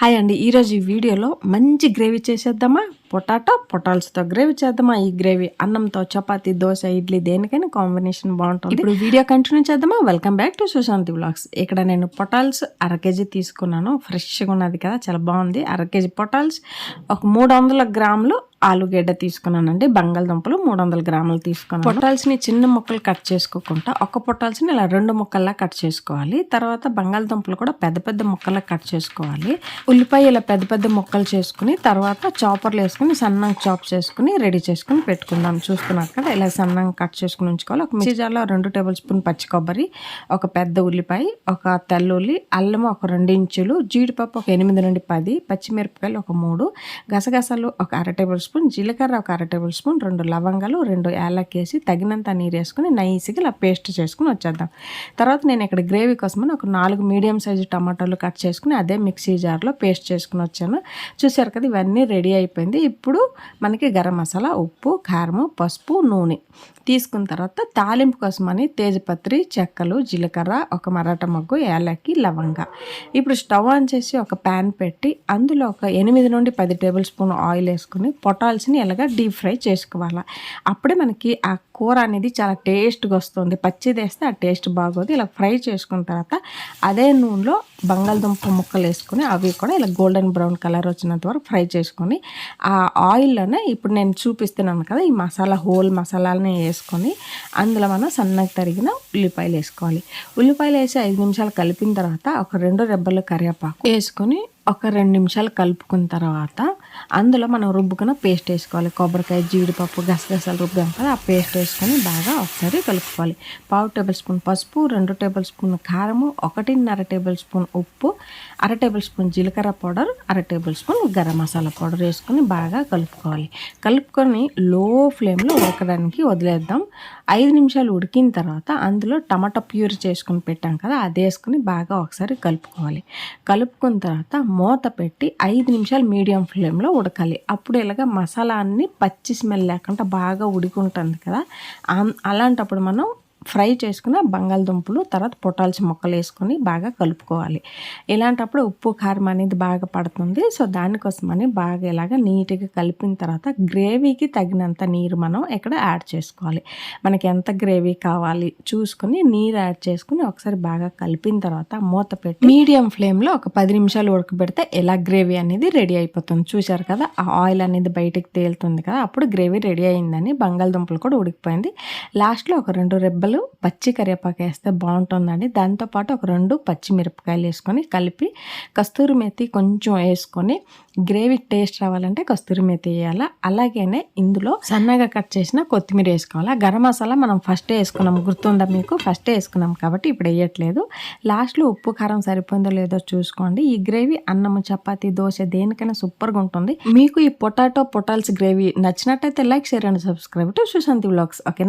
Hi అండి. ఈరోజు ఈ వీడియోలో మంచి గ్రేవీ చేసేద్దామా? పొటాటో పొటాల్స్తో గ్రేవీ చేద్దామా? ఈ గ్రేవీ అన్నంతో చపాతీ దోశ ఇడ్లీ దేనికైనా కాంబినేషన్ బాగుంటుంది. ఇప్పుడు వీడియో కంటిన్యూ చేద్దామా? Welcome back to Sushanti blogs. ఇక్కడ నేను పొటాల్స్ అర కేజీ తీసుకున్నాను. ఫ్రెష్గా ఉన్నది కదా చాలా బాగుంది. అర కేజీ పొటాల్స్ ఒక మూడు వందల గ్రాములు ఆలుగడ్డ తీసుకున్నానండి బంగాళదుంపలు మూడు వందల గ్రాములు తీసుకున్నాను. పొట్టాల్సిన చిన్న ముక్కలు కట్ చేసుకోకుండా ఒక పొట్టాల్సిన ఇలా రెండు ముక్కల్లా కట్ చేసుకోవాలి. తర్వాత బంగాళదుంపలు కూడా పెద్ద పెద్ద ముక్కల్లా కట్ చేసుకోవాలి. ఉల్లిపాయ ఇలా పెద్ద పెద్ద ముక్కలు చేసుకుని తర్వాత చాపర్లు వేసుకుని సన్నంగా చాప్ చేసుకుని రెడీ చేసుకుని పెట్టుకుందాం. చూస్తున్నారు కదా ఇలా సన్నంగా కట్ చేసుకుని ఉంచుకోవాలి. ఒక మిర్చి జార్లో రెండు టేబుల్ స్పూన్ పచ్చి కొబ్బరి ఒక పెద్ద ఉల్లిపాయ ఒక తెల్లుల్లి అల్లం ఒక రెండు ఇంచులు జీడిపప్పు ఒక ఎనిమిది నుండి పది పచ్చిమిరపకాయలు ఒక మూడు గసగసాలు ఒక అర టేబుల్ స్పూన్ జీలకర్ర ఒక అర టేబుల్ స్పూన్ రెండు లవంగాలు రెండు యాలకేసి తగినంత నీరు వేసుకుని నైస్గా ఇలా పేస్ట్ చేసుకుని వచ్చేద్దాం. తర్వాత నేను ఇక్కడ గ్రేవీ కోసమని ఒక నాలుగు మీడియం సైజు టమాటాలు కట్ చేసుకుని అదే మిక్సీ జార్లో పేస్ట్ చేసుకుని వచ్చాను. చూసారు కదా ఇవన్నీ రెడీ అయిపోయింది. ఇప్పుడు మనకి గరం మసాలా ఉప్పు కారము పసుపు నూనె తీసుకున్న తర్వాత తాలింపు కోసమని తేజపత్రి చెక్కలు జీలకర్ర ఒక మరాఠ మొగ్గు ఏలకి లవంగ. ఇప్పుడు స్టవ్ ఆన్ చేసి ఒక ప్యాన్ పెట్టి అందులో ఒక ఎనిమిది నుండి పది టేబుల్ స్పూన్ ఆయిల్ వేసుకుని పొటాల్స్ని ఎలాగా డీప్ ఫ్రై చేసుకోవాలి. అప్పుడే మనకి ఆ కూర అనేది చాలా టేస్ట్గా వస్తుంది. పచ్చిది వేస్తే ఆ టేస్ట్ బాగోదు. ఇలా ఫ్రై చేసుకున్న తర్వాత అదే నూనెలో బంగాళదుంప ముక్కలు వేసుకొని అవి కూడా ఇలా గోల్డెన్ బ్రౌన్ కలర్ వచ్చినంత వరకు ఫ్రై చేసుకొని ఆ ఆయిల్లోనే ఇప్పుడు నేను చూపిస్తున్నాను కదా ఈ మసాలా హోల్ మసాలాలని వేసుకొని అందులో మనం సన్నగా తరిగిన ఉల్లిపాయలు వేసుకోవాలి. ఉల్లిపాయలు వేసి ఐదు నిమిషాలు కలిపిన తర్వాత ఒక రెండు రెబ్బలు కరివేపాకు వేసుకొని ఒక రెండు నిమిషాలు కలుపుకున్న తర్వాత అందులో మనం రుబ్బుకున్న పేస్ట్ వేసుకోవాలి. కొబ్బరికాయ జీడిపప్పు గసగసాలు రుబ్బాం కదా ఆ పేస్ట్ వేసుకొని బాగా ఒకసారి కలుపుకోవాలి. పావు టేబుల్ స్పూన్ పసుపు రెండు టేబుల్ స్పూన్ కారము ఒకటిన్నర టేబుల్ స్పూన్ ఉప్పు అర టేబుల్ స్పూన్ జీలకర్ర పౌడర్ అర tablespoon garam masala powder వేసుకొని బాగా కలుపుకోవాలి. కలుపుకొని లో ఫ్లేమ్లో ఉడకడానికి వదిలేద్దాం. ఐదు నిమిషాలు ఉడికిన తర్వాత అందులో టమాటా ప్యూర్ చేసుకుని పెట్టాం కదా అది వేసుకుని బాగా ఒకసారి కలుపుకోవాలి. కలుపుకున్న తర్వాత మూత పెట్టి ఐదు నిమిషాలు మీడియం ఫ్లేమ్లో ఉడకాలి. అప్పుడు ఇలాగ మసాలా అన్ని పచ్చి స్మెల్ లేకుండా బాగా ఉడికి ఉంటుంది కదా. అలాంటప్పుడు మనం ఫ్రై చేసుకున్న బంగాళదుంపలు తర్వాత పొటాల్సి మొక్కలు వేసుకొని బాగా కలుపుకోవాలి. ఇలాంటప్పుడు ఉప్పు కారం అనేది బాగా పడుతుంది. సో దానికోసమని బాగా ఇలాగ నీట్గా కలిపిన తర్వాత గ్రేవీకి తగినంత నీరు మనం ఇక్కడ యాడ్ చేసుకోవాలి. మనకి ఎంత గ్రేవీ కావాలి చూసుకొని నీరు యాడ్ చేసుకుని ఒకసారి బాగా కలిపిన తర్వాత మూత పెట్టి మీడియం ఫ్లేమ్లో ఒక పది నిమిషాలు ఉడకబెడితే ఎలా గ్రేవీ అనేది రెడీ అయిపోతుంది. చూశారు కదా ఆ ఆయిల్ అనేది బయటికి తేలుతుంది కదా అప్పుడు గ్రేవీ రెడీ అయిందని బంగాళదుంపలు కూడా ఉడికిపోయింది. లాస్ట్లో ఒక రెండు రెబ్బలు రూపాయలు పచ్చి కరివేపాకు వేస్తే బాగుంటుందండి. దాంతోపాటు ఒక రెండు పచ్చిమిరపకాయలు వేసుకొని కలిపి కస్తూరి మెతి కొంచెం వేసుకొని గ్రేవీ టేస్ట్ రావాలంటే కస్తూరి మెతి వేయాలా. అలాగే ఇందులో సన్నగా కట్ చేసిన కొత్తిమీర వేసుకోవాలి. గరం మసాలా మనం ఫస్ట్ వేసుకున్నాం. గుర్తుందా మీకు? ఫస్ట్ వేసుకున్నాం కాబట్టి ఇప్పుడు వేయట్లేదు. లాస్ట్లో ఉప్పు కారం సరిపోయిందో లేదో చూసుకోండి. ఈ గ్రేవీ అన్నము చపాతీ దోశ దేనికైనా సూపర్గా ఉంటుంది. మీకు ఈ పొటాటో పొటాల్స్ గ్రేవీ నచ్చినట్టయితే like share and subscribe to Sushanti blogs. ఓకేనా?